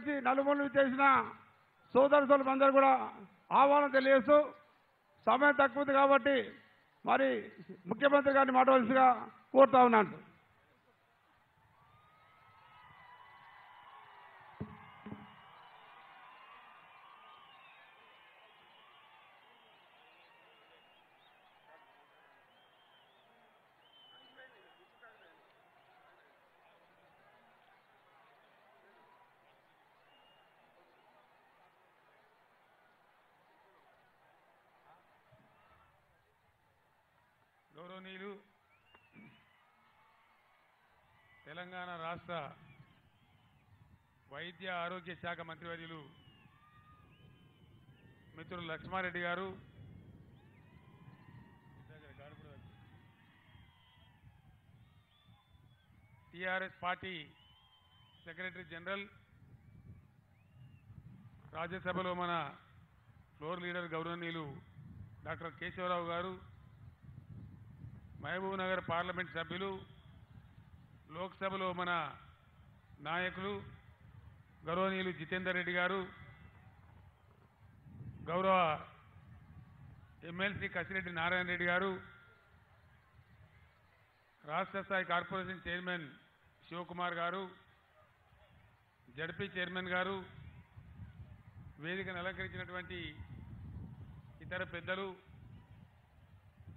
చేసి నలుమూలు చేసిన సోదర సోదరులందరూ కూడా ఆహ్వానం తెలియజేస్తూ సమయం తక్కువ కాబట్టి మరి ముఖ్యమంత్రి గారిని మాట్లాడాల్సిగా కోరుతా ఉన్నాను. గౌరవనీయులు తెలంగాణ రాష్ట్ర వైద్య ఆరోగ్య శాఖ మంత్రివర్యులు మిత్రులు లక్ష్మారెడ్డి గారు టిఆర్ఎస్ పార్టీ సెక్రటరీ జనరల్ రాజ్యసభలో మన ఫ్లోర్ లీడర్ గౌరవనీయులు డాక్టర్ కేశవరావు గారు మహబూబ్ నగర్ పార్లమెంట్ సభ్యులు లోక్సభలో మన నాయకులు గౌరవనీయులు జితేందర్ రెడ్డి గారు గౌరవ ఎమ్మెల్సీ కసిరెడ్డి నారాయణ రెడ్డి గారు రాష్ట్ర స్థాయి కార్పొరేషన్ చైర్మన్ శివకుమార్ గారు జడ్పీ చైర్మన్ గారు వేదికను అలంకరించినటువంటి ఇతర పెద్దలు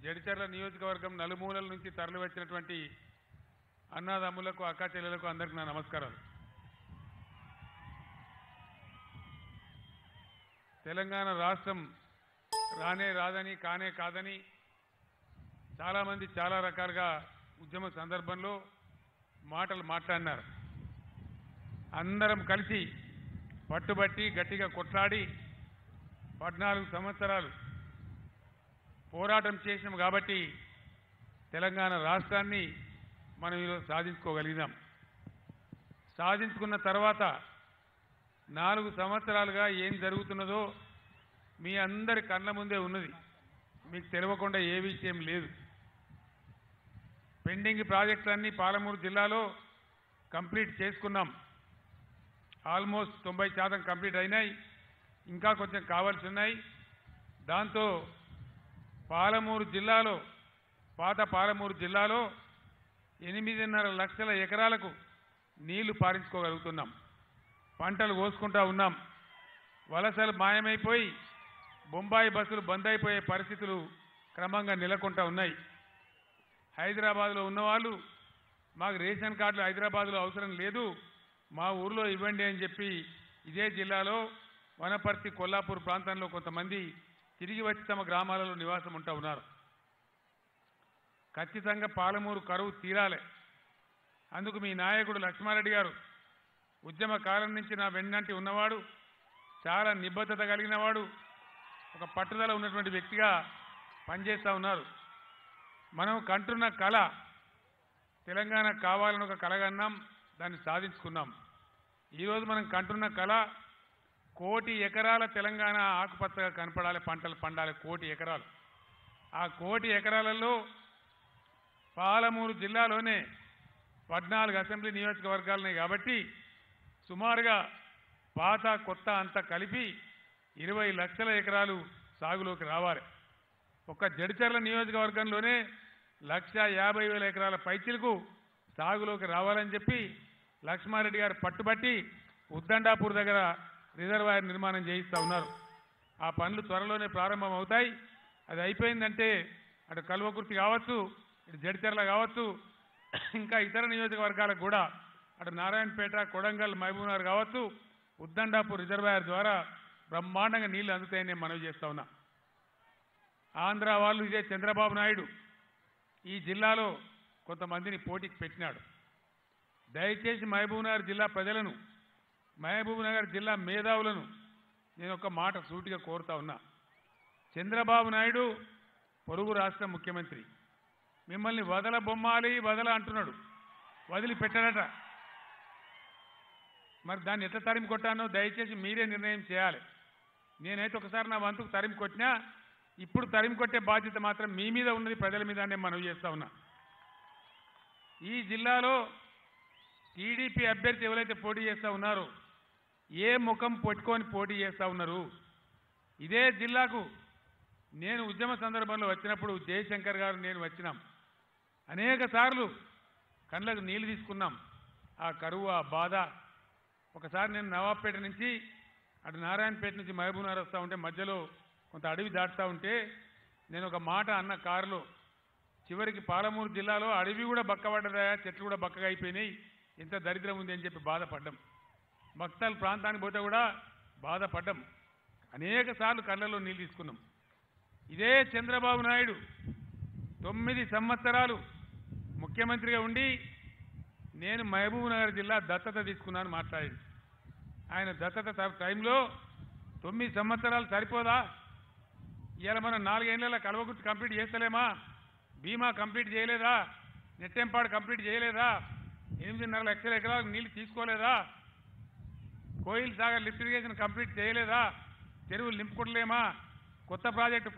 జడిచర్ల నియోజకవర్గం నలుమూలల నుంచి తరలివచ్చినటువంటి అన్నదమ్ములకు అక్క చెల్లెలకు అందరికీ నా నమస్కారాలు. తెలంగాణ రాష్ట్రం రానే రాదని కానే కాదని చాలామంది చాలా రకాలుగా ఉద్యమ సందర్భంలో మాటలు మాట్లాడినారు. అందరం కలిసి పట్టుబట్టి గట్టిగా కొట్లాడి పద్నాలుగు సంవత్సరాలు పోరాటం చేసినాం కాబట్టి తెలంగాణ రాష్ట్రాన్ని మనం ఈరోజు సాధించుకోగలిగినాం. సాధించుకున్న తర్వాత నాలుగు సంవత్సరాలుగా ఏం జరుగుతున్నదో మీ అందరి కళ్ళ ముందే ఉన్నది. మీకు తెలియకుండా ఏ విషయం లేదు. పెండింగ్ ప్రాజెక్టులన్నీ పాలమూరు జిల్లాలో కంప్లీట్ చేసుకున్నాం. ఆల్మోస్ట్ తొంభై శాతం కంప్లీట్ అయినాయి. ఇంకా కొంచెం కావాల్సి ఉన్నాయి. దాంతో పాలమూరు జిల్లాలో పాత పాలమూరు జిల్లాలో ఎనిమిదిన్నర లక్షల ఎకరాలకు నీళ్ళు పారించుకోగలుగుతున్నాం. పంటలు కోసుకుంటా ఉన్నాం. వలసలు మాయమైపోయి బొంబాయి బస్సులు బంద్ అయిపోయే పరిస్థితులు క్రమంగా నెలకొంటా ఉన్నాయి. హైదరాబాద్లో ఉన్నవాళ్ళు మాకు రేషన్ కార్డులు హైదరాబాద్లో అవసరం లేదు మా ఊర్లో ఇవ్వండి అని చెప్పి ఇదే జిల్లాలో వనపర్తి కొల్లాపూర్ ప్రాంతంలో కొంతమంది తిరిగి వచ్చి తమ గ్రామాలలో నివాసం ఉంటా ఉన్నారు. ఖచ్చితంగా పాలమూరు కరువు తీరాలి. అందుకు మీ నాయకుడు లక్ష్మారెడ్డి గారు ఉద్యమ కాలం నుంచి నా వెన్నంటి ఉన్నవాడు చాలా నిబద్ధత కలిగినవాడు ఒక పట్టుదల ఉన్నటువంటి వ్యక్తిగా పనిచేస్తూ ఉన్నారు. మనం కంటున్న కళ తెలంగాణ కావాలని ఒక కళగన్నాం దాన్ని సాధించుకున్నాం. ఈరోజు మనం కంటున్న కళ కోటి ఎకరాల తెలంగాణ ఆకుపచ్చగా కనపడాలి పంటలు పండాలి కోటి ఎకరాలు. ఆ కోటి ఎకరాలలో పాలమూరు జిల్లాలోనే పద్నాలుగు అసెంబ్లీ నియోజకవర్గాలున్నాయి కాబట్టి సుమారుగా పాత కొత్త అంతా కలిపి ఇరవై లక్షల ఎకరాలు సాగులోకి రావాలి. ఒక్క జడిచర్ల నియోజకవర్గంలోనే లక్ష యాభై వేల ఎకరాల పైచిలకు సాగులోకి రావాలని చెప్పి లక్ష్మారెడ్డి గారు పట్టుబట్టి ఉద్దండాపూర్ దగ్గర రిజర్వాయర్ నిర్మాణం చేయిస్తూ ఉన్నారు. ఆ పనులు త్వరలోనే ప్రారంభం అవుతాయి అది అయిపోయిందంటే అటు కల్వకుర్తి కావచ్చు ఇటు జడిచర్ల కావచ్చు ఇంకా ఇతర నియోజకవర్గాలకు కూడా అటు నారాయణపేట కొడంగల్ మహబూబ్నగర్ కావచ్చు ఉద్దండాపూర్ రిజర్వాయర్ ద్వారా బ్రహ్మాండంగా నీళ్ళు అందుతాయని నేను మనవి చేస్తా ఉన్నా. ఆంధ్ర వాళ్ళు ఇదే చంద్రబాబు నాయుడు. ఈ జిల్లాలో కొంతమందిని పోటీకి పెట్టినాడు. దయచేసి మహబూబ్నగర్ జిల్లా ప్రజలను మహబూబ్నగర్ జిల్లా మేధావులను నేను ఒక మాట సూటిగా కోరుతా ఉన్నా. చంద్రబాబు నాయుడు పొరుగు రాష్ట్ర ముఖ్యమంత్రి. మిమ్మల్ని వదల బొమ్మాలి వదల అంటున్నాడు. వదిలిపెట్టాడట మరి దాన్ని ఎట్లా తరిమి కొట్టానో దయచేసి మీరే నిర్ణయం చేయాలి. నేనైతే ఒకసారి నా వంతుకు తరిమి కొట్టినా ఇప్పుడు తరిమి కొట్టే బాధ్యత మాత్రం మీ మీద ఉన్నది ప్రజల మీద నేను మనవి చేస్తా ఉన్నా. ఈ జిల్లాలో టీడీపీ అభ్యర్థి ఎవరైతే పోటీ చేస్తా ఉన్నారో ఏ ముఖం పెట్టుకొని పోటీ చేస్తూ ఉన్నారు? ఇదే జిల్లాకు నేను ఉద్యమ సందర్భంలో వచ్చినప్పుడు జయశంకర్ గారు నేను వచ్చినాం. అనేక సార్లు కళ్ళకు నీళ్ళు తీసుకున్నాం. ఆ కరువు ఆ బాధ. ఒకసారి నేను నవాబ్పేట నుంచి అటు నారాయణపేట నుంచి మహబూబ్నగర్ వస్తూ ఉంటే మధ్యలో కొంత అడవి దాటుతూ ఉంటే నేను ఒక మాట అన్న కారులో చివరికి పాలమూరు జిల్లాలో అడవి కూడా బక్కబడ్డదా చెట్లు కూడా బక్కగా అయిపోయినాయి ఇంత దరిద్రం ఉంది అని చెప్పి బాధపడ్డాం. మక్తల్ ప్రాంతానికి పోతే కూడా బాధపడ్డం. అనేక సార్లు కళ్ళలో నీళ్ళు తీసుకున్నాం. ఇదే చంద్రబాబు నాయుడు తొమ్మిది సంవత్సరాలు ముఖ్యమంత్రిగా ఉండి నేను మహబూబ్ నగర్ జిల్లా దత్తత తీసుకున్నాను మాట్లాడింది. ఆయన దత్తత టైంలో తొమ్మిది సంవత్సరాలు సరిపోదా? ఇవాళ మనం నాలుగేళ్ళ కలవగుర్తి కంప్లీట్ చేస్తలేమా? బీమా కంప్లీట్ చేయలేదా? నెట్టెంపాడు కంప్లీట్ చేయలేదా? ఎనిమిదిన్నర లక్షల ఎకరాలకు నీళ్ళు తీసుకోలేదా? Koil Sagar lift irrigation complete చేయలేదా? చెరువులు నింపుకోవట్లేమా? కొత్త ప్రాజెక్టు